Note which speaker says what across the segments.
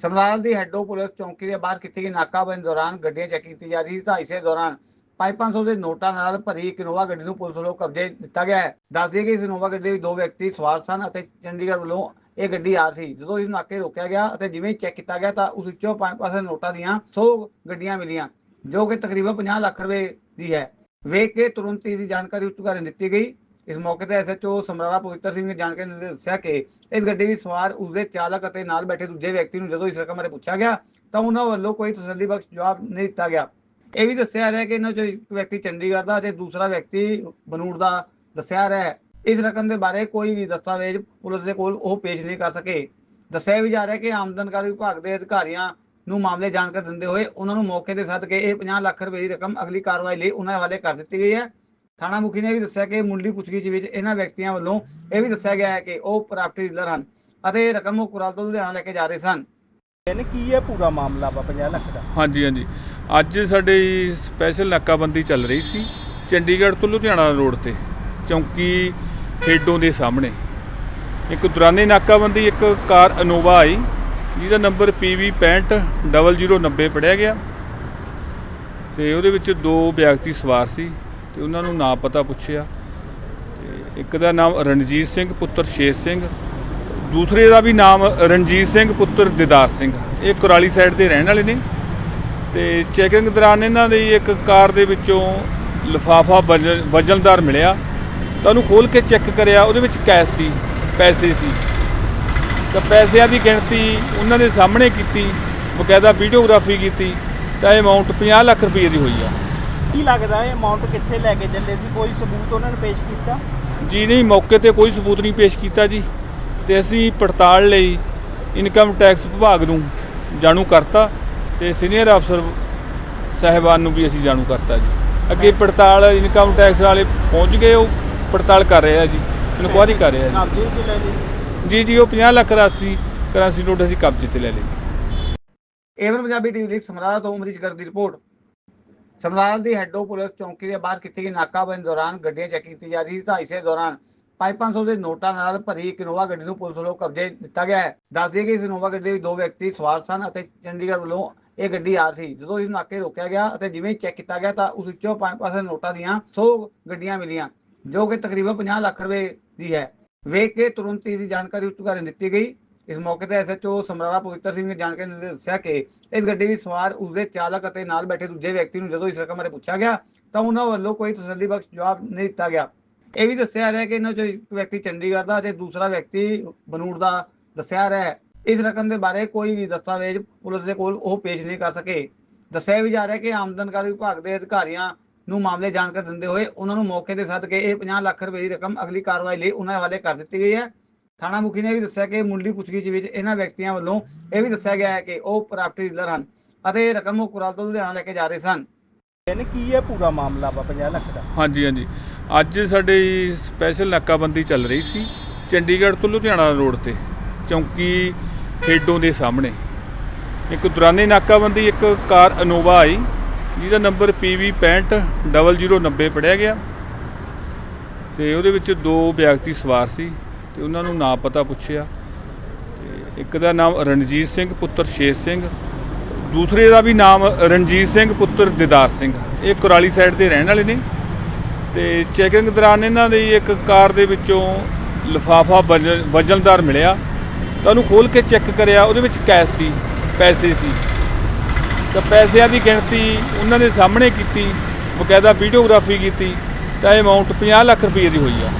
Speaker 1: ਸਮਰਾਲ ਦੀ ਹੈਡੋ ਪੁਲਿਸ ਚੌਂਕੀ ਦੇ ਬਾਹਰ ਕੀਤੀ ਗਈ ਨਾਕਾਬੰਦੀ ਦੌਰਾਨ ਗੱਡੀਆਂ ਚੈੱਕ ਕੀਤੀ ਜਾ ਰਹੀ ਸੀ। ਤਾਂ ਇਸੇ ਦੌਰਾਨ 500 ਦੇ ਨੋਟਾਂ ਨਾਲ ਭਰੀ ਇੱਕ ਇਨੋਵਾ ਗੱਡੀ ਨੂੰ ਪੁਲਿਸ ਵੱਲੋਂ ਕਬਜ਼ੇ ਦਿੱਤਾ ਗਿਆ ਹੈ। ਦੱਸ ਦਈਏ ਕਿ ਇਸ ਇਨੋਵਾ ਗੱਡੀ ਵਿੱਚ ਦੋ ਵਿਅਕਤੀ ਸਵਾਰ ਸਨ ਅਤੇ ਚੰਡੀਗੜ੍ਹ ਵੱਲੋਂ ਇਹ ਗੱਡੀ ਆ ਰਹੀ ਸੀ। ਜਦੋਂ ਇਸ ਨਾਕੇ ਰੋਕਿਆ ਗਿਆ ਅਤੇ ਜਿਵੇਂ ਚੈੱਕ ਕੀਤਾ ਗਿਆ ਤਾਂ ਉਸ ਵਿੱਚੋਂ 500 ਨੋਟਾਂ ਦੀਆਂ 100 ਗੱਡੀਆਂ ਮਿਲੀਆਂ, ਜੋ ਕਿ ਤਕਰੀਬਨ 50 ਲੱਖ ਰੁਪਏ ਦੀ ਹੈ। ਵੇਖ ਕੇ ਤੁਰੰਤ ਇਸ ਦੀ ਜਾਣਕਾਰੀ ਉੱਚ ਅਧਿਕਾਰੀ ਦਿੱਤੀ ਗਈ। ਇਸ ਮੌਕੇ ਤੇ ਐਸਐਚਓ ਸਮਰਾਲਾ ਪਵਿੱਤਰ ਸਿੰਘ ਨੇ ਜਾਣਕਾਰੀ ਦਿੰਦੇ ਦੱਸਿਆ ਕਿ ਇਸ ਗੱਡੀ ਵਿੱਚ ਸਵਾਰ ਉਸਦੇ ਚਾਲਕ ਅਤੇ ਨਾਲ ਬੈਠੇ ਦੂਜੇ ਵਿਅਕਤੀ ਨੂੰ ਜਦੋਂ ਇਸ ਰਕਮ ਬਾਰੇ ਪੁੱਛਿਆ ਗਿਆ ਤਾਂ ਉਹਨਾਂ ਵੱਲੋਂ ਕੋਈ ਤਸੱਲੀ ਜਵਾਬ ਨਹੀਂ ਦਿੱਤਾ ਗਿਆ। ਇਹ ਵੀ ਦੱਸਿਆ ਰਿਹਾ ਕਿ ਇਹਨਾਂ ਚੋਂ ਇੱਕ ਵਿਅਕਤੀ ਚੰਡੀਗੜ੍ਹ ਦਾ ਅਤੇ ਦੂਸਰਾ ਵਿਅਕਤੀ ਬਨੂੜ ਦਾ ਦੱਸਿਆ ਰਿਹਾ ਇਸ ਰਕਮ ਦੇ ਬਾਰੇ ਕੋਈ ਵੀ ਦਸਤਾਵੇਜ਼ ਪੁਲਿਸ ਦੇ ਕੋਲ ਉਹ ਪੇਸ਼ ਨਹੀਂ ਕਰ ਸਕੇ। ਦੱਸਿਆ ਵੀ ਜਾ ਰਿਹਾ ਕਿ ਆਮਦਨ ਕਰ ਵਿਭਾਗ ਦੇ ਅਧਿਕਾਰੀਆਂ ਨੂੰ ਮਾਮਲੇ ਜਾਣਕਾਰੀ ਦਿੰਦੇ ਹੋਏ ਉਹਨਾਂ ਨੂੰ ਮੌਕੇ ਤੇ ਸੱਦ ਕੇ ਇਹ 50 ਲੱਖ ਰੁਪਏ ਦੀ ਰਕਮ ਅਗਲੀ ਕਾਰਵਾਈ ਲਈ ਉਹਨਾਂ ਹਵਾਲੇ ਕਰ ਦਿੱਤੀ ਗਈ ਹੈ। ਥਾਣਾ ਮੁਖੀ ਨੇ ਵੀ ਦੱਸਿਆ ਕਿ ਮੁੱਢਲੀ ਪੁੱਛਗਿੱਛ ਵਿੱਚ ਇਹਨਾਂ ਵਿਅਕਤੀਆਂ ਵੱਲੋਂ ਇਹ ਵੀ ਦੱਸਿਆ ਗਿਆ ਹੈ ਕਿ ਉਹ ਪ੍ਰਾਪਰਟੀ ਡੀਲਰ ਹਨ ਅਤੇ ਰਕਮ ਉਹ ਕੁਰਾਲ ਤੋਂ ਲੁਧਿਆਣਾ ਲੈ ਕੇ ਜਾ ਰਹੇ ਸਨ।
Speaker 2: ਇਹਨੇ ਕੀ ਹੈ ਪੂਰਾ ਮਾਮਲਾ ਵਾ 50 ਲੱਖ ਦਾ?
Speaker 3: ਹਾਂਜੀ ਹਾਂਜੀ। ਅੱਜ ਸਾਡੇ ਸਪੈਸ਼ਲ ਨਾਕਾਬੰਦੀ ਚੱਲ ਰਹੀ ਸੀ ਚੰਡੀਗੜ੍ਹ ਤੋਂ ਲੁਧਿਆਣਾ ਰੋਡ ਤੇ ਚੌਂਕੀ ਖੇਡੋਂ ਦੇ ਸਾਹਮਣੇ। ਇੱਕ ਦੌਰਾਨੇ ਨਾਕਾਬੰਦੀ ਇੱਕ ਕਾਰ ਅਨੋਵਾ ਆਈ ਜਿਹਦਾ ਨੰਬਰ PV 650090 ਪੜਿਆ ਗਿਆ ਤੇ ਉਹਦੇ ਵਿੱਚ ਦੋ ਵਿਅਕਤੀ ਸਵਾਰ ਸੀ। ਤੇ ਉਹਨਾਂ ਨੂੰ ਨਾਂ ਪਤਾ ਪੁੱਛਿਆ। ਤੇ ਇੱਕ ਦਾ ਨਾਮ ਰਣਜੀਤ ਸਿੰਘ, ਪੁੱਤਰ ਸ਼ੇਰ ਸਿੰਘ। ਦੂਸਰੇ ਦਾ ਵੀ ਨਾਮ ਰਣਜੀਤ ਸਿੰਘ, ਪੁੱਤਰ ਦਿਦਾਰ ਸਿੰਘ। ਇਹ ਕੁਰਾਲੀ ਸਾਈਡ ਦੇ ਰਹਿਣ ਵਾਲੇ ਨੇ। ਤੇ ਚੈਕਿੰਗ ਦੌਰਾਨ ਇਹਨਾਂ ਦੀ ਇੱਕ ਕਾਰ ਦੇ ਵਿੱਚੋਂ ਲਿਫਾਫਾ ਵਜਨਦਾਰ ਮਿਲਿਆ। ਤਾਂ ਉਹਨੂੰ ਖੋਲ ਕੇ ਚੈੱਕ ਕਰਿਆ, ਉਹਦੇ ਵਿੱਚ ਕੈਸ਼ ਸੀ, ਪੈਸੇ ਸੀ। ਤਾਂ ਪੈਸਿਆਂ ਦੀ ਗਿਣਤੀ ਉਹਨਾਂ ਦੇ ਸਾਹਮਣੇ ਕੀਤੀ ਬਕਾਇਦਾ ਵੀਡੀਓਗ੍ਰਾਫੀ ਕੀਤੀ, ਤਾਂ ਇਹ ਅਮਾਉਂਟ 50 ਲੱਖ ਰੁਪਏ ਦੀ ਹੋਈ ਆ।
Speaker 2: ਕੀ ਲੱਗਦਾ ਇਹ ਅਮਾਉਂਟ ਕਿੱਥੇ ਲੈ ਕੇ ਚੱਲੇ ਸੀ? ਕੋਈ ਸਬੂਤ ਉਹਨਾਂ ਨੇ ਪੇਸ਼ ਕੀਤਾ?
Speaker 3: ਜੀ ਨਹੀਂ ਮੌਕੇ ਤੇ ਕੋਈ ਸਬੂਤ ਨਹੀਂ ਪੇਸ਼ ਕੀਤਾ ਜੀ। ਤੇ ਅਸੀਂ ਪੜਤਾਲ ਲਈ ਇਨਕਮ ਟੈਕਸ ਵਿਭਾਗ ਨੂੰ ਜਾਣੂ ਕਰਤਾ ਤੇ ਸੀਨੀਅਰ ਅਫਸਰ ਸਾਹਿਬਾਨ ਨੂੰ ਵੀ ਅਸੀਂ ਜਾਣੂ ਕਰਤਾ ਜੀ। ਅੱਗੇ ਪੜਤਾਲ ਇਨਕਮ ਟੈਕਸ ਵਾਲੇ ਪਹੁੰਚ ਗਏ ਉਹ ਪੜਤਾਲ ਕਰ ਰਹੇ ਆ ਜੀ। ਇਨਕੁਆਰੀ ਕਰ ਰਹੇ ਆ
Speaker 2: ਕਬਜ਼ੇ 'ਚ ਲੈ ਲਈ?
Speaker 3: ਜੀ ਜੀ ਉਹ 50 ਲੱਖ ਰਾਸ਼ੀ ਕਰਾਂਸੀ ਨੋਟ ਅਸੀਂ ਕਬਜ਼ੇ 'ਚ ਲੈ ਲਈ
Speaker 1: ਏਵਨ ਪੰਜਾਬੀ ਟੀਵੀ ਲਈ ਸਮਰਾਲਾ ਤੋਂ ਅਮਰੀਸ਼ ਦੀ ਰਿਪੋਰਟ। ਸਮਰਾਲ ਦੀ ਹੈਡੋ ਪੁਲਿਸ ਚੌਂਕੀ ਦੇ ਬਾਹਰ ਕੀਤੀ ਗਈ ਨਾਕਾਬੰਦੀ ਦੌਰਾਨ ਗੱਡੀਆਂ ਚੈੱਕ ਕੀਤੀ ਜਾ ਰਹੀ ਸੀ ਤਾਂ ਇਸੇ ਦੌਰਾਨ 500 ਦੇ ਨੋਟਾਂ ਨਾਲ ਭਰੀ ਇੱਕ ਇਨੋਵਾ ਗੱਡੀ ਨੂੰ ਪੁਲਿਸ ਵੱਲੋਂ ਕਬਜ਼ੇ ਦਿੱਤਾ ਗਿਆ ਹੈ। ਦੱਸ ਦਈਏ ਕਿ ਇਸ ਇਨੋਵਾ ਗੱਡੀ ਵਿੱਚ ਦੋ ਵਿਅਕਤੀ ਸਵਾਰ ਸਨ ਅਤੇ ਚੰਡੀਗੜ੍ਹ ਵੱਲੋਂ ਇਹ ਗੱਡੀ ਆ ਰਹੀ ਸੀ। ਜਦੋਂ ਇਸ ਨਾਕੇ ਰੋਕਿਆ ਗਿਆ ਅਤੇ ਜਿਵੇਂ ਚੈੱਕ ਕੀਤਾ ਗਿਆ ਤਾਂ ਉਸ ਵਿੱਚੋਂ 500 ਨੋਟਾਂ ਦੀਆਂ 100 ਗੱਡੀਆਂ ਮਿਲੀਆਂ, ਜੋ ਕਿ ਤਕਰੀਬਨ 50 ਲੱਖ ਰੁਪਏ ਦੀ ਹੈ। ਵੇਖ ਕੇ ਤੁਰੰਤ ਇਸ ਦੀ ਜਾਣਕਾਰੀ ਉੱਚ ਅਧਿਕਾਰੀ ਦਿੱਤੀ ਗਈ। ਇਸ ਮੌਕੇ ਤੇ ਐਸਐਚਓ ਸਮਰਾਲਾ ਪਵਿੱਤਰ ਸਿੰਘ ਨੇ ਜਾਣਕਾਰੀ ਦਿੰਦੇ ਦੱਸਿਆ ਕਿ ਇਸ ਗੱਡੀ ਵਿੱਚ ਸਵਾਰ ਉਸਦੇ ਚਾਲਕ ਅਤੇ ਨਾਲ ਬੈਠੇ ਦੂਜੇ ਵਿਅਕਤੀ ਨੂੰ ਜਦੋਂ ਇਸ ਰਕਮ ਬਾਰੇ ਪੁੱਛਿਆ ਗਿਆ, ਤਾਂ ਉਹਨਾਂ ਵੱਲੋਂ ਕੋਈ ਤਸੱਲੀ ਜਵਾਬ ਨਹੀਂ ਦਿੱਤਾ ਗਿਆ। ਇਹ ਵੀ ਦੱਸਿਆ ਰਿਹਾ ਕਿ ਇਹਨਾਂ ਚੋਂ ਇੱਕ ਵਿਅਕਤੀ ਚੰਡੀਗੜ੍ਹ ਦਾ ਅਤੇ ਦੂਸਰਾ ਵਿਅਕਤੀ ਬਨੂੜ ਦਾ ਦੱਸਿਆ ਰਿਹਾ ਇਸ ਰਕਮ ਦੇ ਬਾਰੇ ਕੋਈ ਵੀ ਦਸਤਾਵੇਜ਼ ਪੁਲਿਸ ਦੇ ਕੋਲ ਉਹ ਪੇਸ਼ ਨਹੀਂ ਕਰ ਸਕੇ। ਦੱਸਿਆ ਵੀ ਜਾ ਰਿਹਾ ਕਿ ਆਮਦਨ ਕਰ ਵਿਭਾਗ ਦੇ ਅਧਿਕਾਰੀਆਂ ਨੂੰ ਮਾਮਲੇ ਜਾਣਕਾਰੀ ਦਿੰਦੇ ਹੋਏ ਉਹਨਾਂ ਨੂੰ ਮੌਕੇ ਤੇ ਸੱਦ ਕੇ ਇਹ 50 ਲੱਖ ਰੁਪਏ ਦੀ ਰਕਮ ਅਗਲੀ ਕਾਰਵਾਈ ਲਈ ਉਹਨਾਂ ਹਵਾਲੇ ਕਰ ਦਿੱਤੀ ਗਈ ਹੈ। ਥਾਣਾ ਮੁਖੀ ਨੇ ਵੀ ਦੱਸਿਆ ਕਿ ਮੁੱਢਲੀ ਪੁੱਛਗਿੱਛ ਵਿੱਚ ਇਹਨਾਂ ਵਿਅਕਤੀਆਂ ਵੱਲੋਂ ਇਹ ਵੀ ਦੱਸਿਆ ਗਿਆ ਹੈ ਕਿ ਉਹ ਪ੍ਰਾਪਰਟੀ ਡੀਲਰ ਹਨ ਅਤੇ ਇਹ ਰਕਮ ਉਹ ਕੁਰਾਲ ਤੋਂ ਲੁਧਿਆਣਾ ਲੈ ਕੇ ਜਾ ਰਹੇ ਸਨ।
Speaker 2: ਇਹਨੇ ਕੀ ਹੈ ਪੂਰਾ ਮਾਮਲਾ ਵਾ 50 ਲੱਖ ਦਾ?
Speaker 3: ਹਾਂਜੀ ਹਾਂਜੀ। ਅੱਜ ਸਾਡੇ ਸਪੈਸ਼ਲ ਨਾਕਾਬੰਦੀ ਚੱਲ ਰਹੀ ਸੀ ਚੰਡੀਗੜ੍ਹ ਤੋਂ ਲੁਧਿਆਣਾ ਰੋਡ ਤੇ ਚੌਂਕੀ ਖੇਡੋਂ ਦੇ ਸਾਹਮਣੇ। ਇੱਕ ਦੌਰਾਨੇ ਨਾਕਾਬੰਦੀ ਇੱਕ ਕਾਰ ਅਨੋਵਾ ਆਈ ਜਿਹਦਾ ਨੰਬਰ PV 650090 ਪੜਿਆ ਗਿਆ ਤੇ ਉਹਦੇ ਵਿੱਚ ਦੋ ਵਿਅਕਤੀ ਸਵਾਰ ਸੀ। ਤੇ ਉਹਨਾਂ ਨੂੰ ਨਾਂ ਪਤਾ ਪੁੱਛਿਆ। ਤੇ ਇੱਕ ਦਾ ਨਾਮ ਰਣਜੀਤ ਸਿੰਘ, ਪੁੱਤਰ ਸ਼ੇਰ ਸਿੰਘ। ਦੂਸਰੇ ਦਾ ਵੀ ਨਾਮ ਰਣਜੀਤ ਸਿੰਘ, ਪੁੱਤਰ ਦਿਦਾਰ ਸਿੰਘ। ਇਹ ਕੁਰਾਲੀ ਸਾਈਡ ਦੇ ਰਹਿਣ ਵਾਲੇ ਨੇ। ਤੇ ਚੈਕਿੰਗ ਦੌਰਾਨ ਇਹਨਾਂ ਦੀ ਇੱਕ ਕਾਰ ਦੇ ਵਿੱਚੋਂ ਲਿਫਾਫਾ ਵਜਨਦਾਰ ਮਿਲਿਆ। ਤਾਂ ਉਹਨੂੰ ਖੋਲ ਕੇ ਚੈੱਕ ਕਰਿਆ, ਉਹਦੇ ਵਿੱਚ ਕੈਸ਼ ਸੀ, ਪੈਸੇ ਸੀ। ਤਾਂ ਪੈਸਿਆਂ ਦੀ ਗਿਣਤੀ ਉਹਨਾਂ ਦੇ ਸਾਹਮਣੇ ਕੀਤੀ, ਬਕਾਇਦਾ ਵੀਡੀਓਗ੍ਰਾਫੀ ਕੀਤੀ, ਤਾਂ ਇਹ ਅਮਾਉਂਟ 50 ਲੱਖ ਰੁਪਏ ਦੀ ਹੋਈ ਆ।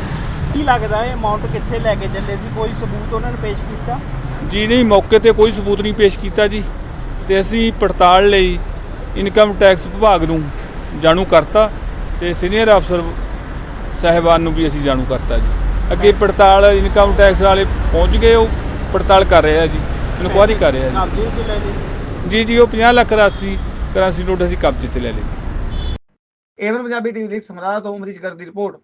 Speaker 2: ਕੀ ਲੱਗਦਾ ਇਹ ਅਮਾਉਂਟ ਕਿੱਥੇ ਲੈ ਕੇ ਚੱਲੇ ਸੀ? ਕੋਈ ਸਬੂਤ ਉਹਨਾਂ ਨੇ ਪੇਸ਼ ਕੀਤਾ?
Speaker 3: ਜੀ ਨਹੀਂ ਮੌਕੇ ਤੇ ਕੋਈ ਸਬੂਤ ਨਹੀਂ ਪੇਸ਼ ਕੀਤਾ ਜੀ। ਤੇ ਅਸੀਂ ਪੜਤਾਲ ਲਈ ਇਨਕਮ ਟੈਕਸ ਵਿਭਾਗ ਨੂੰ ਜਾਣੂ ਕਰਤਾ ਤੇ ਸੀਨੀਅਰ ਅਫਸਰ ਸਾਹਿਬਾਨ ਨੂੰ ਵੀ ਅਸੀਂ ਜਾਣੂ ਕਰਤਾ ਜੀ। ਅੱਗੇ ਪੜਤਾਲ ਇਨਕਮ ਟੈਕਸ ਵਾਲੇ ਪਹੁੰਚ ਗਏ ਉਹ ਪੜਤਾਲ ਕਰ ਰਹੇ ਆ ਜੀ। ਇਨਕੁਆਰੀ ਕਰ ਰਹੇ ਜੀ। ਜੀ ਜੀ ਉਹ 50 ਲੱਖ ਰਾਸ਼ੀ ਕਰਾਂਸੀ ਨੋਟ ਅਸੀਂ ਕਬਜ਼ੇ 'ਚ ਲੈ ਲਈ
Speaker 1: ਏਵਨ ਪੰਜਾਬੀ ਟੀਵੀ ਲਈ ਸਮਰਾਲਾ ਤੋਂ ਅਮਰੀਸ਼ ਦੀ ਰਿਪੋਰਟ।